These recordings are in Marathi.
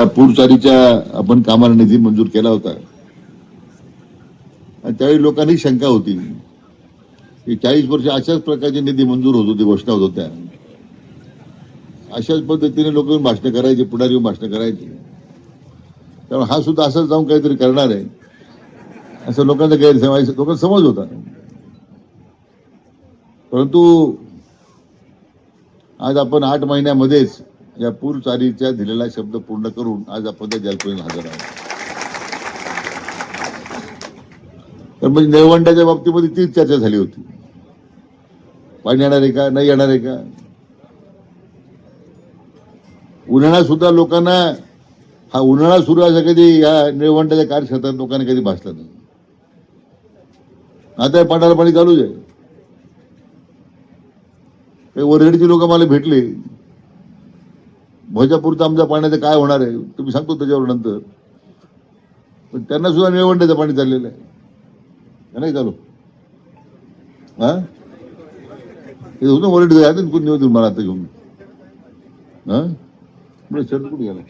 पुढचारीच्या आपण कामाला निधी मंजूर केला होता. आणि त्यावेळी लोकांनी शंका होती. की चाळीस वर्ष अशाच प्रकारचे निधी मंजूर होत होते घोषणा होत होत्या. अशाच पद्धतीने लोक येऊन भाषणं करायचे पुढारी येऊन भाषणं करायचे. त्यामुळे हा सुद्धा असंच जाऊन काहीतरी करणार आहे. असं लोकांचा गैरसमज लोकांना समज होता. परंतु आज आपण आठ महिन्यामध्येच या पूर चारीचा दिलेला शब्द पूर्ण करून आज आपण त्या जलपुरीला हजर आहोत. तर म्हणजे निळवंड्याच्या बाबतीमध्ये तीच चर्चा झाली होती. पाणी येणार आहे का नाही येणार आहे का? उन्हाळा सुद्धा लोकांना हा उन्हाळा सुरू असा कधी या निळवंटाच्या कार्यक्षेत्रात लोकांना कधी भासला नाही. आता पाटाला पाणी चालूच आहे. काही लोक मला भेटले. भोजापूरचं आमच्या पाण्याचं काय होणार आहे? तुम्ही सांगतो त्याच्यावर नंतर. पण त्यांना सुद्धा निळवंड्याचं पाणी चाललेलं आहे. नाही चालू हा? हे होतं वरड जायचं कोण निवेदन मला आता घेऊन? हा? शर्ट कुठे गेला?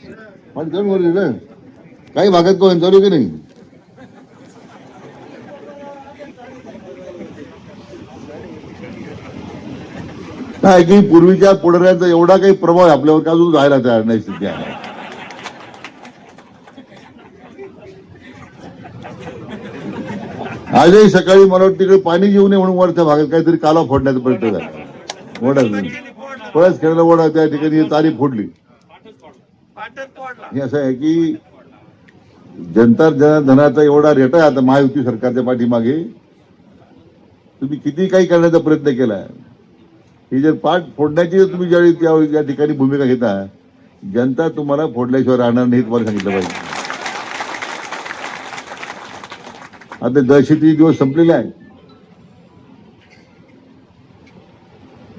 पाणी चालू वरलेलं काही भागात कोण चालू आहे की नाही? काय की पूर्वीच्या पुढाऱ्यांचा एवढा काही प्रभाव आहे आपल्यावर का अजून जायला तयार नाही स्थिती आहे आजही सकाळी मला वाटतं तिकडे पाणी घेऊन ये म्हणून वरच्या भागात काहीतरी काला फोडण्याचा प्रयत्न झाला. ओढा पळस खेळला ओढा त्या ठिकाणी तारी फोडली. हे असं आहे की जनता धनाचा एवढा रेट आहे आता महायुती सरकारच्या पाठीमागे. तुम्ही किती काही करण्याचा प्रयत्न केला ही जर पाठ फोडण्याची तुम्ही ज्यावेळी त्यावेळी या ठिकाणी भूमिका घेता जनता तुम्हाला फोडल्याशिवाय राहणार नाही तुम्हाला सांगितलं पाहिजे. आता दहशती दिवस संपलेले आहे.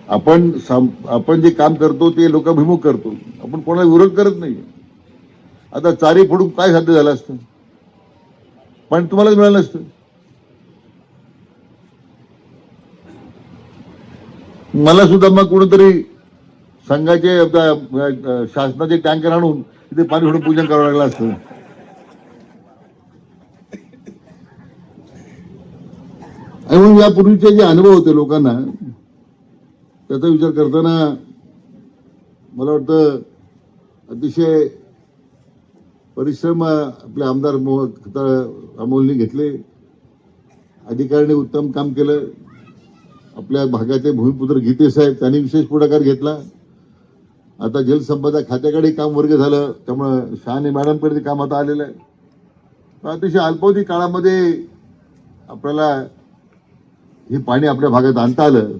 आपण साम- आपण जे काम करतो ते लोकाभिमुख करतो. आपण कोणाला विरोध करत नाही. आता चारी फोडून काय साध्य झालं असतं? पण तुम्हालाच मिळालं नसतं. मला सुद्धा मग कुणीतरी संघाचे शासनाचे टँकर आणून तिथे पाणी सोडून पूजन करावं लागलं असतं. आणि म्हणून यापूर्वीचे जे अनुभव होते लोकांना त्याचा विचार करताना मला वाटतं अतिशय परिश्रम आपले आमदार मोह खताळ अमोलने घेतले. अधिकाऱ्यांनी उत्तम काम केलं. आपल्या भागाचे भूमिपुत्र गीते साहेब त्यांनी विशेष पुढाकार घेतला. आता जलसंपदा खात्याकडे काम वर्ग झालं त्यामुळं शहाणे मॅडमकडे काम आता आलेलं आहे. अतिशय अल्पावधी काळामध्ये आपल्याला हे पाणी आपल्या भागात आणता आलं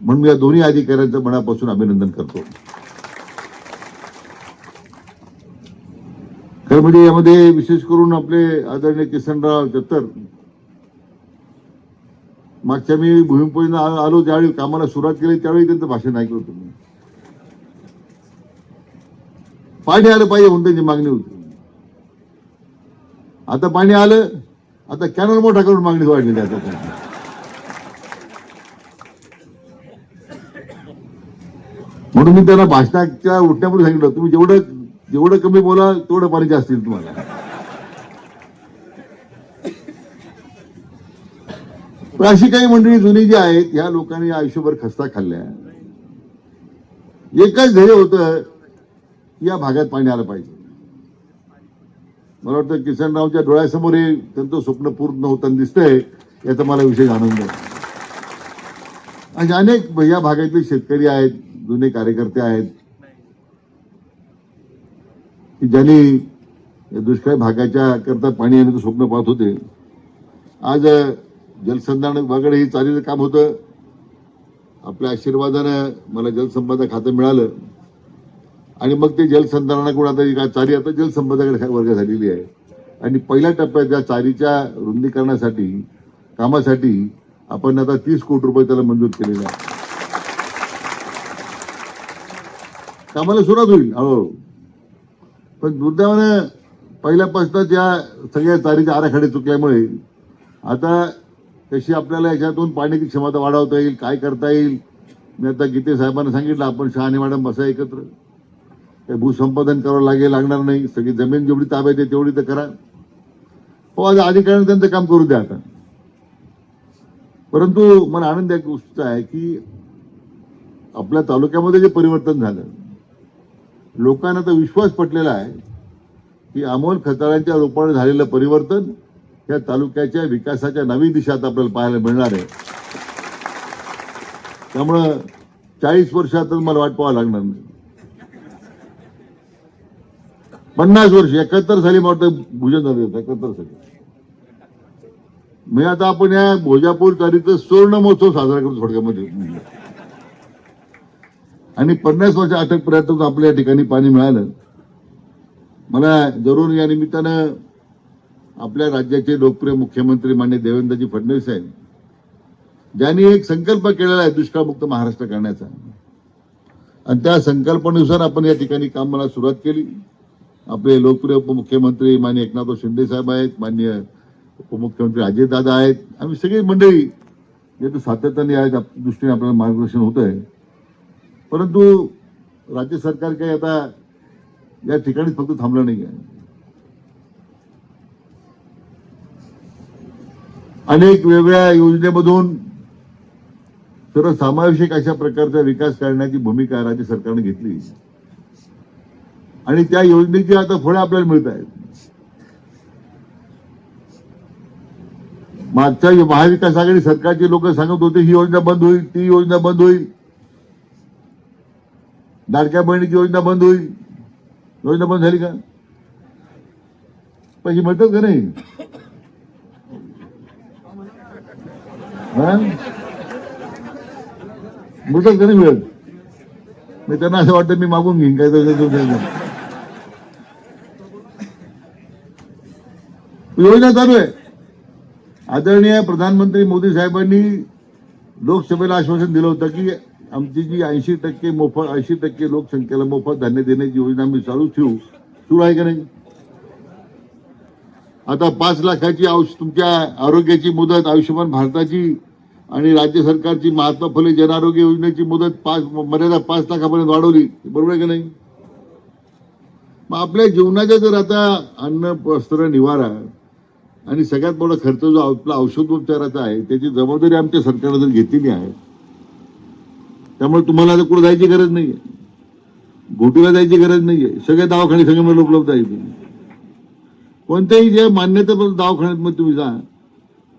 म्हणून मी या दोन्ही अधिकाऱ्यांचं मनापासून अभिनंदन करतो. खरं म्हणजे यामध्ये विशेष करून आपले आदरणीय किसनराव चत्तर मागच्या मी भूमिपूजन आलो ज्यावेळी कामाला सुरुवात केली त्यावेळी त्यांचं भाषण ऐकलं होतं मी. पाणी आलं पाहिजे म्हणून त्यांची मागणी होती. आता पाणी आलं आता कॅनल मोठा करून मागणी वाढलेली आता. म्हणून मी त्यांना भाषणाच्या उठण्यापूर्वी सांगितलं तुम्ही जेवढं जेवढं कमी बोला तेवढं पाणी जास्त येईल तुम्हाला. पण अशी काही मंडळी जुनी जी आहेत या लोकांनी आयुष्यभर खस्ता खाल्ल्या. एकच ध्येय होतं की या भागात पाणी आलं पाहिजे. मला वाटतं किसनरावच्या डोळ्यासमोर त्यांचं स्वप्न पूर्ण होताना दिसतंय याचा मला विशेष आनंद आहे. आणि अनेक या भागातले शेतकरी आहेत जुने कार्यकर्ते आहेत. की ज्यांनी दुष्काळी भागाच्या करता पाणी येण्याचं स्वप्न पाहत होते. आज जलसंधारण विभागाकडे हे चाललेलं काम होतं. आपल्या आशीर्वादानं मला जलसंपदा खातं मिळालं. आणि मग ते जलसंधारणाकडून आता काय चारी आता जलसंपदाकडे वर्ग झालेली आहे. आणि पहिल्या टप्प्यात त्या चारीच्या रुंदीकरणासाठी कामासाठी आपण आता तीस कोटी रुपये त्याला मंजूर केलेले आहे कामाला सुरुवात होईल हळूहळू पण दुर्दैवानं पहिल्यापासूनच या सगळ्या चारीच्या आराखडे चुकल्यामुळे आता कशी आपल्याला याच्यातून पाण्याची क्षमता वाढवता येईल काय करता येईल? मी आता गीते साहेबांना सांगितलं आपण शहाणे मॅडम बसा एकत्र. काही भूसंपादन करावं लागेल लागणार नाही. सगळी जमीन जेवढी ताब्यात आहे तेवढी तर करा. हो आज अधिकाऱ्यांनी त्यांचं काम करू द्या आता. परंतु मला आनंद एक गोष्ट आहे की आपल्या तालुक्यामध्ये जे परिवर्तन झालं लोकांना तर विश्वास पटलेला आहे की अमोल खताळांच्या रूपाने झालेलं परिवर्तन या तालुक्याच्या विकासाच्या नवीन दिशा आता आपल्याला पाहायला मिळणार आहे. त्यामुळं चाळीस वर्षातच मला वाट पाहावं लागणार नाही. पन्नास वर्ष एकाहत्तर साली मला वाटतं भुजन झाले एकाहत्तर साली. मी आता आपण या भोजापूर तारीखचा सुवर्ण महोत्सव साजरा करतो थोडक्यामध्ये. आणि पन्नास वर्ष अटकपर्यंत आपल्या या ठिकाणी पाणी मिळालं. मला जरूर या निमित्तानं आपल्या राज्याचे लोकप्रिय मुख्यमंत्री मान्य देवेंद्रजी फडणवीस साहेब ज्यांनी एक संकल्प केलेला आहे दुष्काळमुक्त महाराष्ट्र करण्याचा. आणि त्या संकल्पनेनुसार आपण या ठिकाणी कामाला सुरुवात केली. आपले लोकप्रिय उपमुख्यमंत्री मान्य एकनाथ शिंदे साहेब आहेत मान्य उपमुख्यमंत्री अजितदादा आहेत. आम्ही सगळी मंडळी जे सातत्याने या दृष्टीने आपल्याला मार्गदर्शन होत आहे परंतु राज्य सरकार काही आता या ठिकाणी फक्त थांबलं नाही आहे अनेक वेगळ्या योजनेमधून सर्वसमावेशक अशा प्रकारचा विकास करण्याची भूमिका राज्य सरकारने घेतली. आणि त्या योजनेची आता फळं आपल्याला मिळत आहेत. मागच्या महाविकास आघाडी सरकारचे लोक सांगत होते ही योजना बंद होईल ती योजना बंद होईल. लाडक्या बहिणीची योजना बंद होईल. योजना बंद झाली का? पैसे मिळतात का नाही हा? मिळतात का नाही मिळत मी त्यांना असं वाटतं मी मागून घेईन काय तर- तर- योजना चालू आहे. आदरणीय प्रधानमंत्री मोदी साहेबांनी लोकसभेला आश्वासन दिलं होतं की आमची जी ऐंशी टक्के मोफत ऐंशी टक्के लोकसंख्येला मोफत धान्य देण्याची योजना आम्ही चालू ठेवू. सुरू आहे का नाही? आता पाच लाखाची औष तुमच्या आरोग्याची मुदत आयुष्यमान भारताची आणि राज्य सरकारची महात्मा फुले जन आरोग्य योजनेची मुदत पाच मर्यादा पाच लाखापर्यंत वाढवली. बरोबर आहे का नाही? मग आपल्या जीवनाचा जर आता अन्न वस्त्र निवारा आणि सगळ्यात मोठा खर्च जो आपला औषधोपचाराचा आहे त्याची जबाबदारी आमच्या सरकारने जर घेतलेली आहे. त्यामुळे तुम्हाला आता कुठं जायची गरज नाहीये. घोटीला जायची गरज नाहीये. सगळे दवाखाने सगळे उपलब्ध आहेत. कोणत्याही जे मान्यता दवाखान्यात मग तुम्ही जा.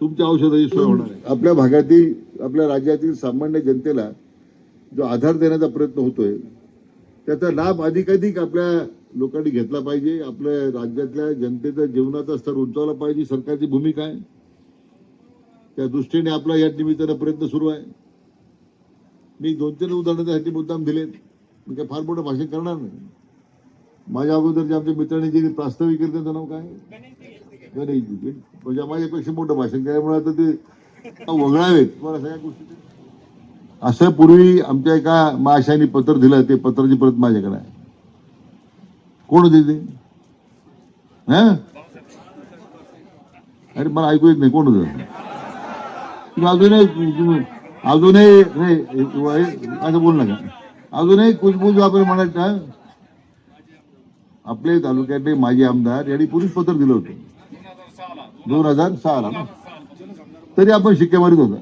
तुमच्या औषधाची सोय होणार आहे. आपल्या भागातील आपल्या राज्यातील सामान्य जनतेला जो आधार देण्याचा प्रयत्न होतोय त्याचा लाभ अधिकाधिक आपल्या लोकांनी घेतला पाहिजे. आपल्या राज्यातल्या जनतेचा जीवनाचा स्तर उंचावला पाहिजे. सरकारची भूमिका आहे. त्या दृष्टीने आपला या निमित्तानं प्रयत्न सुरू आहे. मी दोन तीन उदाहरणं त्यासाठी मुद्दाम दिलेत. मी काय फार मोठं भाषण करणार नाही. माझ्या अगोदर जे आमच्या मित्रांनी जे प्रास्ताविक केलं त्यांचं नाव काय? गणेशजी. म्हणजे माझ्यापेक्षा मोठं भाषण केल्यामुळे आता ते वगळावेत. मला सगळ्या गोष्टी असं पूर्वी आमच्या एका माशाने पत्र दिलं ते पत्राची परत माझ्याकडे आहे. कोण होते ते? हा? अरे मला ऐकू येत नाही. कोण होत? अजूनही अजूनही नाही हे- असं बोल नका. अजूनही कुजबुज आपण म्हणायचं आपले तालुक्यातले माजी आमदार यांनी पुरुष पत्र दिलं होतं. दोन हजार सहाला ना. तरी आपण शिक्के मारित होता.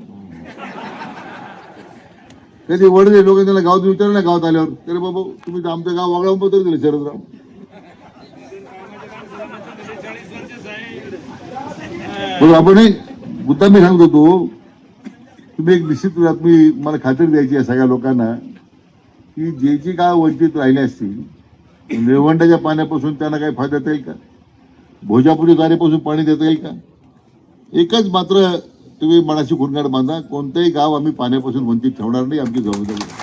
कधी वडले लोक त्यांना गावात विचारलं ना गावात आल्यावर तरी बाबा तुम्ही तर आमचं गाव वागळा पत्र दिलं शरदराव. आपण एक मुद्दा मी सांगत होतो. तुम्ही एक निश्चित मी मला खात्री द्यायची आहे सगळ्या लोकांना की जे जे गाव वंचित राहिले असतील निळवंडाच्या पाण्यापासून त्यांना काही फायदा येता येईल का? भोजापुरी गाडीपासून पाणी देता येईल का? एकच मात्र तुम्ही मनाशी खुणगाड बांधा कोणतंही गाव आम्ही पाण्यापासून वंचित ठेवणार नाही आमची जबाबदारी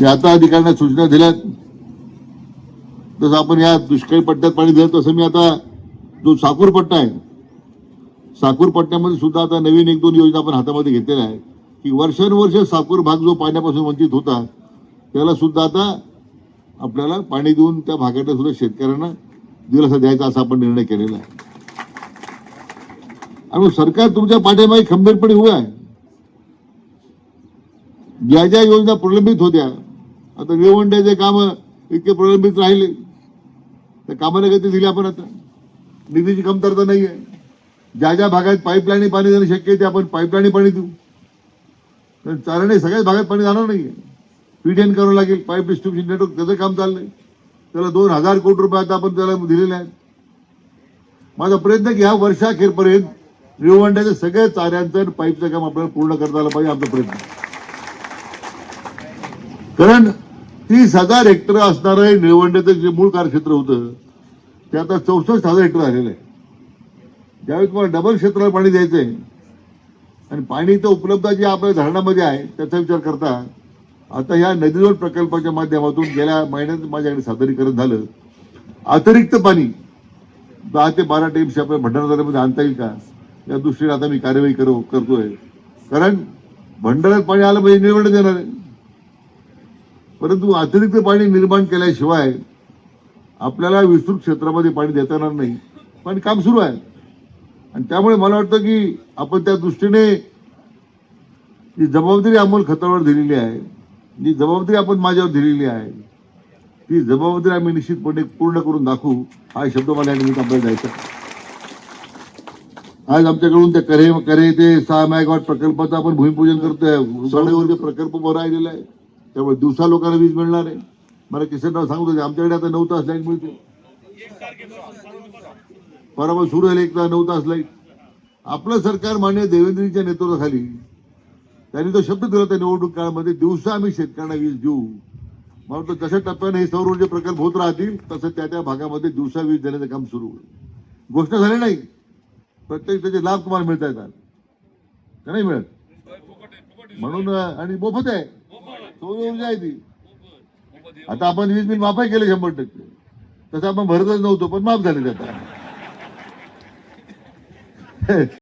मी आता अधिकाऱ्यांना सूचना दिल्यात. तसं आपण या दुष्काळी पट्ट्यात पाणी दिलं तसं मी आता जो साकूर पट्टा आहे साकूर पट्ट्यामध्ये सुद्धा आता नवीन एक दोन योजना आपण हातामध्ये घेतलेल्या आहे की वर्षानुवर्ष साकूर भाग जो पाण्यापासून वंचित होता त्याला सुद्धा आता आपल्याला पाणी देऊन त्या भागातल्या सुद्धा शेतकऱ्यांना दिलासा द्यायचा असा आपण निर्णय केलेला आहे. आणि सरकार तुमच्या पाठीमागे खंबीरपणे उभं आहे. ज्या ज्या योजना प्रलंबित होत्या आता वेवंड्याचे काम इतके प्रलंबित राहिले. त्या कामाला गती दिली आपण आता. निधीची कमतरता नाही आहे ज्या ज्या भागात पाईपलाईन पाणी देणं शक्य आहे ते आपण पाईपलाईन पाणी देऊ. कारण चारणे सगळ्याच भागात पाणी जाणार नाही आहे पीडीएन करावं लागेल पाईप डिस्ट्रीब्युशन नेटवर्क त्याचं काम चाललंय. त्याला दोन हजार कोटी रुपये आता आपण त्याला दिलेले आहेत. माझा प्रयत्न की ह्या वर्षाखेरपर्यंत रिवंड्याच्या सगळ्या चाऱ्यांचं आणि पाईपचं काम आपल्याला पूर्ण करता आलं पाहिजे आमचा प्रयत्न कारण तीस हजार हेक्टर असणारं हे निळवंड्याचं जे मूळ कार्यक्षेत्र होतं ते आता चौसष्ट हजार हेक्टर झालेलं आहे. ज्यावेळी तुम्हाला डबल क्षेत्राला पाणी द्यायचं आहे आणि पाणी तर उपलब्ध जे आपल्या धरणामध्ये आहे त्याचा विचार करता आता ह्या नदीजोड प्रकल्पाच्या माध्यमातून गेल्या महिन्यात माझ्याकडे सादरीकरण झालं. अतिरिक्त पाणी दहा ते बारा टेम्स आपल्या भंडारा तालुक्यामध्ये आणता येईल का? या दृष्टीने आता मी कार्यवाही करू करतोय. कारण भंडाऱ्यात पाणी आलं म्हणजे निर्माण देणार आहे. परंतु अतिरिक्त पाणी निर्माण केल्याशिवाय आपल्याला विस्तृत क्षेत्रामध्ये पाणी देता येणार नाही. पण काम सुरू आहे. आणि त्यामुळे मला वाटतं की आपण त्या दृष्टीने जी जबाबदारी अमोल खतावर दिलेली आहे जी जबाबदारी आपण माझ्यावर दिलेली आहे ती जबाबदारी आम्ही निश्चितपणे पूर्ण करून दाखवू. हा शब्द मला या निमित्त आपल्याला आज आमच्याकडून त्या करे करे ते सहा मेगावॉट प्रकल्पाचं आपण भूमिपूजन करतोय. उसाड्यावर प्रकल्प उभा राहिलेला आहे त्यामुळे दिवसा लोकांना वीज मिळणार आहे. मला किशनराव सांगत होते आमच्याकडे आता नऊ तास लाइट मिळते. परवा सुरू झाले एक तास नऊ तास लाइट. आपलं सरकार मान्य देवेंद्रजीच्या नेतृत्वाखाली त्यांनी तो शब्द दिला होता निवडणूक काळामध्ये दिवसा आम्ही शेतकऱ्यांना वीज देऊ. म्हणून जशा टप्प्याने हे सौर ऊर्जा प्रकल्प होत राहतील तसं त्या त्या भागामध्ये दिवसा वीज देण्याचं काम सुरू होईल. गोष्ट झाली नाही प्रत्येक त्याचे लाभ तुम्हाला मिळता येतात. का नाही मिळत? म्हणून आणि मोफत आहे. सौर ऊर्जा आहे ती. आता आपण वीज बिल माफही केले शंभर टक्के. तसं आपण भरतच नव्हतो पण माफ झाले आता.